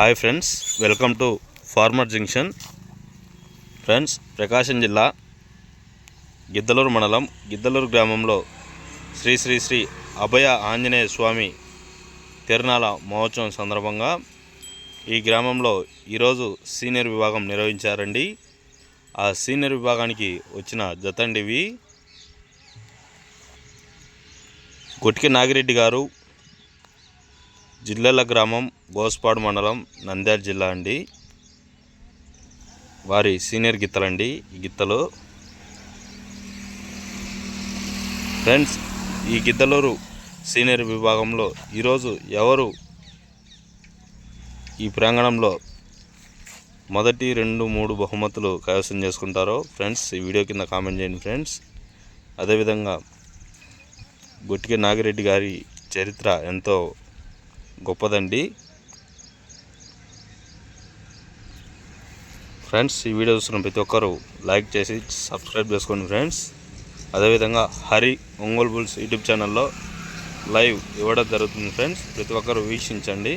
Hi friends welcome to farmer junction. Friends Prakasam జిల్లా గిద్దలూరు మండలం గిద్దలూరు గ్రామంలో శ్రీ శ్రీ శ్రీ అభయ ఆంజనేయ స్వామి తిరునాళ మహోత్సవం సందర్భంగా ఈ గ్రామంలో ఈరోజు సీనియర్ విభాగం నిర్వహించారండి. ఆ సీనియర్ విభాగానికి వచ్చిన జతండివి కొట్టికి నాగిరెడ్డి గారు జిల్లెల గ్రామం గోస్పాడు మండలం నంద్యాల జిల్లా అండి. వారి సీనియర్ గిత్తలండి ఈ గిత్తలు ఫ్రెండ్స్ ఈ గిద్దలూరు సీనియర్ విభాగంలో ఈరోజు ఎవరు ఈ ప్రాంగణంలో మొదటి రెండు మూడు బహుమతులు కైవసం చేసుకుంటారో ఫ్రెండ్స్ ఈ వీడియో కింద కామెంట్ చేయండి ఫ్రెండ్స్. అదేవిధంగా గొట్టికి నాగిరెడ్డి గారి చరిత్ర ఎంతో గొప్పదండి. ఫ్రెండ్స్ ఈ వీడియో చూస్తున్న ప్రతి ఒక్కరూ లైక్ చేసి సబ్స్క్రైబ్ చేసుకోండి ఫ్రెండ్స్. అదేవిధంగా హరి ఒంగోల్ బుల్స్ యూట్యూబ్ ఛానల్లో లైవ్ ఇవ్వడం జరుగుతుంది ఫ్రెండ్స్. ప్రతి ఒక్కరూ వీక్షించండి.